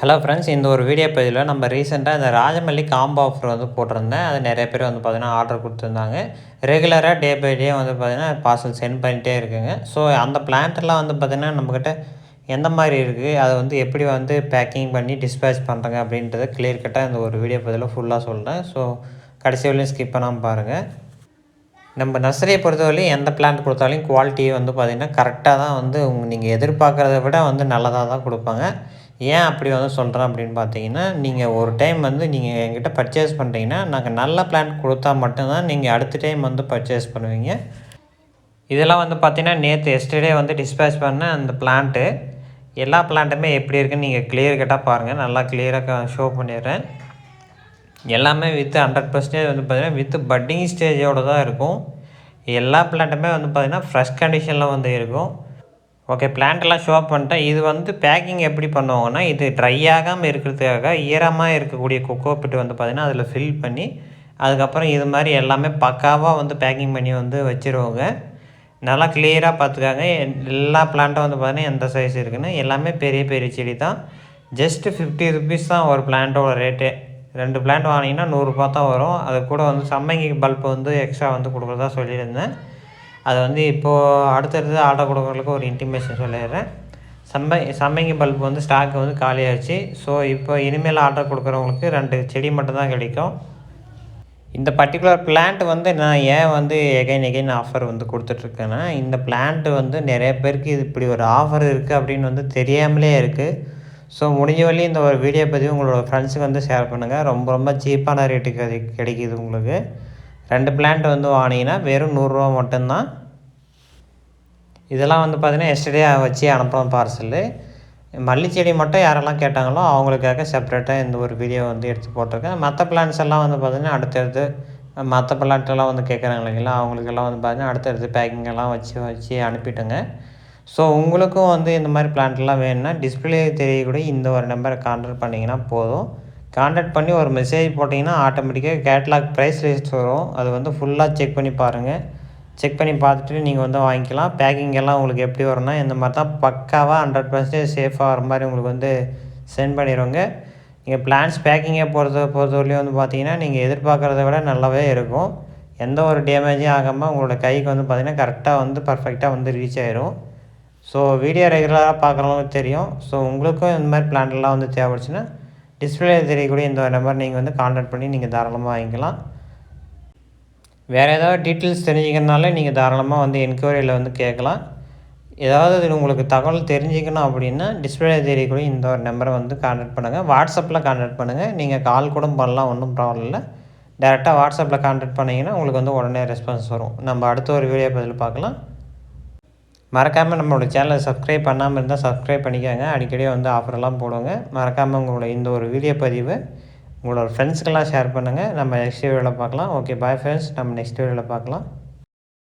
Hello friends இந்த ஒரு video பதிவில் நம்ம ரீசெண்டாக இந்த ராஜமல்லி காம்போ ஆஃபர் வந்து போட்டிருந்தேன். அது நிறைய பேர் வந்து பார்த்திங்கன்னா ஆர்டர் கொடுத்துருந்தாங்க. ரெகுலராக டே பை டே வந்து பார்த்திங்கன்னா பார்சல் சென்ட் பண்ணிகிட்டே இருக்குங்க. ஸோ அந்த பிளான்ட்லாம் வந்து பார்த்திங்கன்னா நம்மக்கிட்ட எந்த மாதிரி இருக்குது அதை வந்து எப்படி வந்து பேக்கிங் பண்ணி டிஸ்பேச் பண்ணுறாங்க அப்படின்றத கிளியர் கட்டாக இந்த ஒரு வீடியோ பதிவில் ஃபுல்லாக சொல்கிறேன் ஸோ கடைசி வரையும் ஸ்கிப் பண்ணாமல் பாருங்கள் நம்ம நர்சரியை பொறுத்தவரையும் எந்த பிளான்ட் கொடுத்தாலும் குவாலிட்டி வந்து பார்த்திங்கன்னா கரெக்டாக தான் வந்து நீங்கள் எதிர்பார்க்குறத விட வந்து நல்லதாக தான் கொடுப்பாங்க. ஏன் அப்படி வந்து சொல்கிறேன் அப்படின்னு பார்த்தீங்கன்னா நீங்கள் ஒரு டைம் வந்து நீங்கள் என்கிட்ட பர்ச்சேஸ் பண்ணுறீங்கன்னா நாங்கள் நல்ல பிளான் கொடுத்தா மட்டும்தான் நீங்கள் அடுத்த டைம் வந்து பர்ச்சேஸ் பண்ணுவீங்க. இதெல்லாம் வந்து பார்த்திங்கன்னா நேற்று எஸ்டர்டே வந்து டிஸ்பேச் பண்ண அந்த பிளான்ட்டு எல்லா பிளான்ட்டுமே எப்படி இருக்குன்னு நீங்கள் கிளியர் கட்டாக பாருங்கள் நல்லா கிளியராக ஷோ பண்ணிடுறேன். எல்லாமே வித்து ஹண்ட்ரட் பர்சன்டேஜ் வந்து பார்த்திங்கன்னா வித்து பட்டிங் ஸ்டேஜோடு தான் இருக்கும். எல்லா பிளான்ட்டுமே வந்து பார்த்திங்கன்னா ஃப்ரெஷ் கண்டிஷனில் வந்து இருக்கும். ஓகே பிளான்ட்டெல்லாம் ஷோ பண்ணிட்டேன் இது வந்து பேக்கிங் எப்படி பண்ணுவாங்கன்னா இது ட்ரை ஆகாமல் இருக்கிறதுக்காக ஈரமாக இருக்கக்கூடிய கொக்கோ பிட்டு வந்து பார்த்திங்கன்னா அதில் ஃபில் பண்ணி அதுக்கப்புறம் இது மாதிரி எல்லாமே பக்காவாக வந்து பேக்கிங் பண்ணி வந்து வச்சுருவாங்க. நல்லா கிளியராக பார்த்துக்காங்க எல்லா பிளான்ட்டும் வந்து பார்த்திங்கன்னா எந்த சைஸ் இருக்குன்னு. எல்லாமே பெரிய பெரிய செடி தான். ஜஸ்ட்டு ஃபிஃப்டி ருபீஸ் தான் ஒரு பிளான்ட்டோட ரேட்டு ரெண்டு பிளான்ட் வாங்கினீங்கன்னா நூறுரூபா தான் வரும். அது கூட வந்து சம்மங்கி பல்ப் வந்து எக்ஸ்ட்ரா வந்து கொடுக்குறதா சொல்லியிருந்தேன். அதை வந்து இப்போது அடுத்தடுத்து ஆர்டர் கொடுக்குறவங்களுக்கு ஒரு இன்டிமேஷன் சொல்லிடுறேன். சம்பை சம்பங்கி பல்ப் வந்து ஸ்டாக் வந்து காலியாகிடுச்சு ஸோ இப்போ இனிமேல் ஆர்டர் கொடுக்குறவங்களுக்கு ரெண்டு செடி மட்டும்தான் கிடைக்கும். இந்த பர்டிகுலர் பிளான்ட் வந்து நான் ஏன் வந்து எகைன் எகைன் ஆஃபர் வந்து கொடுத்துட்ருக்கேன்னா இந்த பிளான்ட் வந்து நிறைய பேருக்கு இது இப்படி ஒரு ஆஃபர் இருக்குது அப்படின்னு வந்து தெரியாமலே இருக்குது ஸோ முடிஞ்ச வரையும் இந்த ஒரு வீடியோ பற்றி உங்களோட ஃப்ரெண்ட்ஸுக்கு வந்து ஷேர் பண்ணுங்கள் ரொம்ப ரொம்ப சீப்பான ரேட்டுக்கு கிடைக்கிது உங்களுக்கு. ரெண்டு பிளான்ட் வந்து வாங்கினீங்கன்னா வெறும் நூறுரூவா மட்டும்தான். இதெல்லாம் வந்து பார்த்திங்கன்னா எஸ்டர்டே வச்சு அனுப்புகிறோம் பார்சலு மல்லிச்செடி மட்டும் யாரெல்லாம் கேட்டாங்களோ அவங்களுக்காக செப்பரேட்டாக இந்த ஒரு வீடியோ வந்து எடுத்து போட்டிருக்கேன். மற்ற பிளான்ஸ் எல்லாம் வந்து பார்த்திங்கன்னா அடுத்தடுத்து மற்ற பிளான்ட்டெல்லாம் வந்து கேட்குறாங்க இல்லைங்களா? அவங்களுக்கெல்லாம் வந்து பார்த்திங்கன்னா அடுத்தடுத்து பேக்கிங்கெல்லாம் வச்சு வச்சு அனுப்பிட்டுங்க. ஸோ உங்களுக்கும் வந்து இந்த மாதிரி பிளான்ட்லாம் வேணும்னா டிஸ்பிளே தெரியக்கூடிய இந்த ஒரு நம்பரை கான்டாக்ட் பண்ணிங்கன்னா போதும். காண்டாக்ட் பண்ணி ஒரு மெசேஜ் போட்டிங்கன்னா ஆட்டோமேட்டிக்காக கேட்லாக் ப்ரைஸ் லிஸ்ட் வரும். அது வந்து ஃபுல்லாக செக் பண்ணி பாருங்கள் செக் பண்ணி பார்த்துட்டு நீங்கள் வந்து வாங்கிக்கலாம். பேக்கிங் எல்லாம் உங்களுக்கு எப்படி வரும்னா இந்த மாதிரி தான் பக்காவாக ஹண்ட்ரட் பர்சன்டேஜ் சேஃபாக வர மாதிரி உங்களுக்கு வந்து சென்ட் பண்ணிடுவோங்க. நீங்கள் பிளான்ஸ் பேக்கிங்கை பொறுத்த பொறுத்தவரையிலையும் வந்து பார்த்தீங்கன்னா நீங்கள் எதிர்பார்க்குறத விட நல்லாவே இருக்கும். எந்த ஒரு டேமேஜும் ஆகாமல் உங்களோட கைக்கு வந்து பார்த்திங்கன்னா கரெக்டாக வந்து பர்ஃபெக்டாக வந்து ரீச் ஆயிரும். ஸோ வீடியோ ரெகுலராக பார்க்குறவங்களுக்கு தெரியும். ஸோ உங்களுக்கும் இந்த மாதிரி பிளான்லாம் வந்து தேவைப்படுச்சுன்னா டிஸ்பிளே தெரியக்கூடிய இந்த நம்பர் நீங்கள் வந்து கான்டாக்ட் பண்ணி நீங்கள் தாராளமாக வாங்கிக்கலாம். வேறு ஏதாவது டீட்டெயில்ஸ் தெரிஞ்சுக்கிறதுனால நீங்கள் தாராளமாக வந்து என்கொயரியில் வந்து கேட்கலாம். ஏதாவது உங்களுக்கு தகவல் தெரிஞ்சுக்கணும் அப்படின்னா டிஸ்பிளே தெரியக்கூடிய இந்த ஒரு நம்பரை வந்து கான்டாக்ட் பண்ணுங்கள் வாட்ஸ்அப்பில் கான்டாக்ட் பண்ணுங்கள் நீங்கள் கால் கூட பண்ணலாம் ஒன்றும் ப்ராப்ளம் இல்லை. டேரெக்டாக வாட்ஸ்அப்பில் கான்டாக்ட் பண்ணிங்கன்னா உங்களுக்கு வந்து உடனே ரெஸ்பான்ஸ் வரும். நம்ம அடுத்த ஒரு வீடியோ பதில் பார்க்கலாம். மறக்காமல் நம்மளோட சேனலை சப்ஸ்கிரைப் பண்ணாமல் இருந்தால் சப்ஸ்கிரைப் பண்ணிக்கோங்க. அடிக்கடி வந்து ஆஃபர்லாம் போடுவோங்க. மறக்காமல் உங்களோட இந்த ஒரு வீடியோ பதிவு உங்களோட ஃப்ரெண்ட்ஸுக்கெல்லாம் ஷேர் பண்ணுங்கள் நம்ம நெக்ஸ்ட் வீடியோவில் பார்க்கலாம். ஓகே பாய் ஃப்ரெண்ட்ஸ் நம்ம நெக்ஸ்ட் வீடியோவில் பார்க்கலாம்.